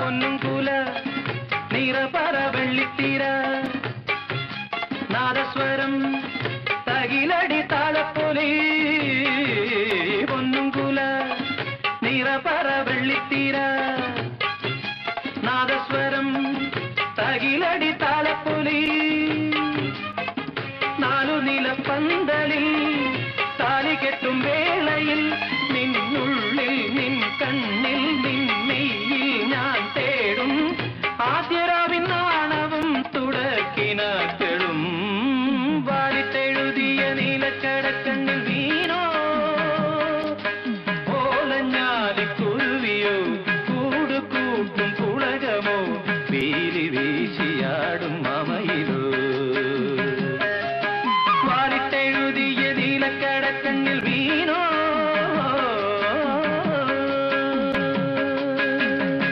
പൊന്നും കൂല നിറപറ വെള്ളിത്തീര. നാദസ്വരം തകിലടി താളപ്പൊലി. പൊന്നും കൂല നിറപറ വെള്ളിത്തീര. നാദസ്വരം തകിലടി താളപ്പൊലി. നാലു നില പന്തലിൽ வீசியாடும்